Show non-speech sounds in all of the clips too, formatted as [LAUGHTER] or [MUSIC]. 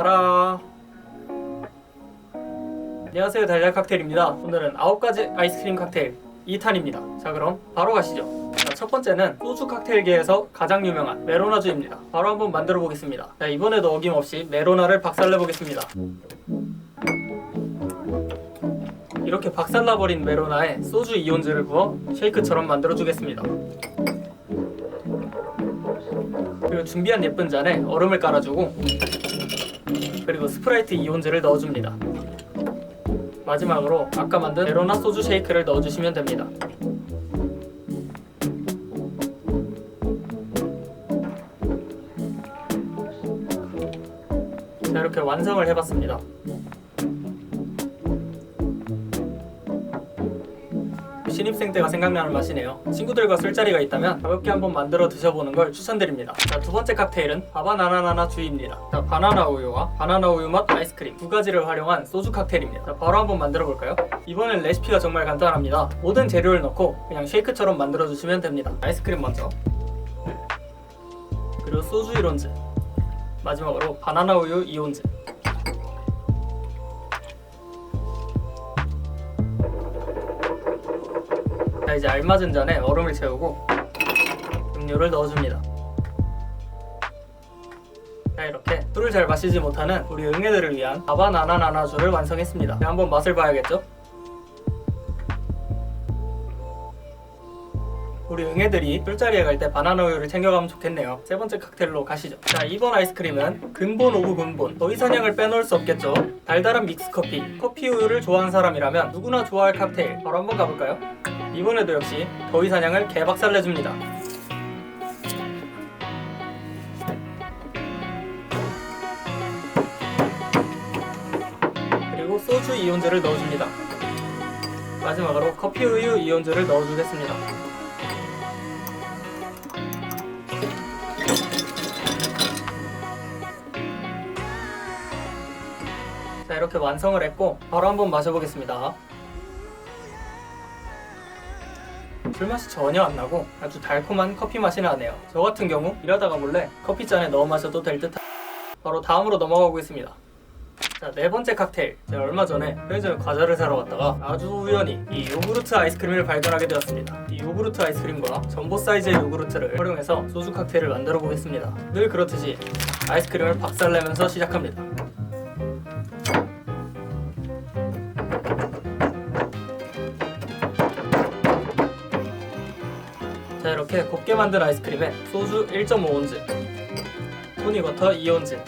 가라. 안녕하세요 달걀 칵테일입니다. 오늘은 아홉 가지 아이스크림 칵테일 2탄입니다. 자 그럼 바로 가시죠. 자, 첫 번째는 소주 칵테일계에서 가장 유명한 메로나주입니다. 바로 한번 만들어 보겠습니다. 자 이번에도 어김없이 메로나를 박살내 보겠습니다. 이렇게 박살나버린 메로나에 소주 이온즈를 부어 쉐이크처럼 만들어 주겠습니다. 그리고 준비한 예쁜 잔에 얼음을 깔아주고 그리고 스프라이트 이온즈를 넣어줍니다. 마지막으로 아까 만든 메로나 소주 쉐이크를 넣어주시면 됩니다. 자 이렇게 완성을 해봤습니다. 신입생 때가 생각나는 맛이네요. 친구들과 술자리가 있다면 가볍게 한번 만들어 드셔보는 걸 추천드립니다. 자, 두 번째 칵테일은 바바나나나나 주입니다. 자, 바나나 우유와 바나나 우유 맛 아이스크림 두 가지를 활용한 소주 칵테일입니다. 자, 바로 한번 만들어 볼까요? 이번엔 레시피가 정말 간단합니다. 모든 재료를 넣고 그냥 쉐이크처럼 만들어 주시면 됩니다. 아이스크림 먼저. 그리고 소주 이론즈. 마지막으로 바나나 우유 이온즈. 자 이제 알맞은 잔에 얼음을 채우고 음료를 넣어줍니다. 자 이렇게 술을 잘 마시지 못하는 우리 응애들을 위한 바바나나나나주를 완성했습니다. 자, 한번 맛을 봐야겠죠? 우리 응애들이 술자리에 갈 때 바나나 우유를 챙겨가면 좋겠네요. 세 번째 칵테일로 가시죠. 자, 이번 아이스크림은 근본 오브 근본. 더위사냥을 빼놓을 수 없겠죠. 달달한 믹스 커피. 커피 우유를 좋아하는 사람이라면 누구나 좋아할 칵테일. 바로 한번 가볼까요? 이번에도 역시 더위 사냥을 개박살 내줍니다. 그리고 소주 이온즈를 넣어줍니다. 마지막으로 커피 우유 이온즈를 넣어주겠습니다. 이렇게 완성을 했고 바로 한번 마셔보겠습니다. 술 맛이 전혀 안 나고 아주 달콤한 커피 맛이 나네요. 저 같은 경우 일하다가 몰래 커피잔에 넣어 마셔도 될 듯한 바로 다음으로 넘어가 보겠습니다. 자, 네 번째 칵테일. 제가 얼마 전에 편의점에 과자를 사러 갔다가 아주 우연히 이 요구르트 아이스크림을 발견하게 되었습니다. 이 요구르트 아이스크림과 전보 사이즈의 요구르트를 활용해서 소주 칵테일을 만들어 보겠습니다. 늘 그렇듯이 아이스크림을 박살내면서 시작합니다. 자 이렇게 곱게 만든 아이스크림에 소주 1.5온즈, 토닉워터 2온즈,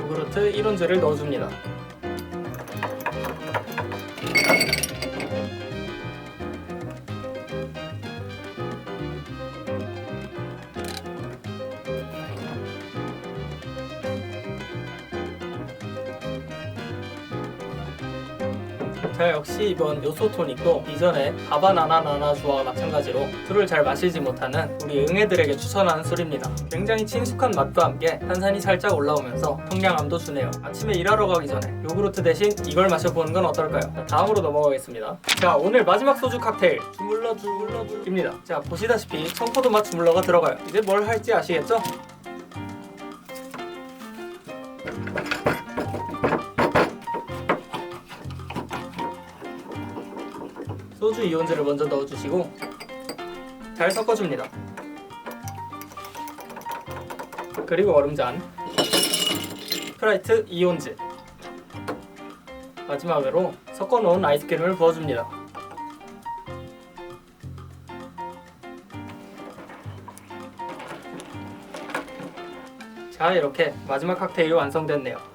요구르트 1온즈를 넣어줍니다. 자 역시 이번 요소 토닉도 이전에 바바나나나나 주와 마찬가지로 술을 잘 마시지 못하는 우리 응애들에게 추천하는 술입니다. 굉장히 친숙한 맛과 함께 탄산이 살짝 올라오면서 청량함도 주네요. 아침에 일하러 가기 전에 요구르트 대신 이걸 마셔보는 건 어떨까요? 자, 다음으로 넘어가겠습니다. 자 오늘 마지막 소주 칵테일 주물러 주물러 주입니다. 자 보시다시피 청포도 맛 주물러가 들어가요. 이제 뭘 할지 아시겠죠? 소주 이온즈를 먼저 넣어주시고 잘 섞어줍니다. 그리고 얼음잔, 스프라이트 이온즈, 마지막으로 섞어놓은 아이스크림을 부어줍니다. 자 이렇게 마지막 칵테일이 완성됐네요.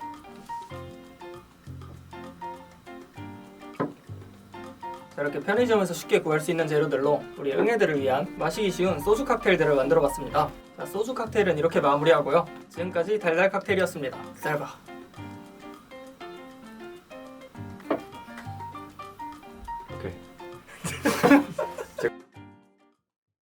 이렇게 편의점에서 쉽게 구할 수 있는 재료들로 우리 응애들을 위한 마시기 쉬운 소주 칵테일들을 만들어 봤습니다. 자, 소주 칵테일은 이렇게 마무리하고요. 지금까지 달달 칵테일이었습니다. 기다려봐. 오케이. [LAUGHS]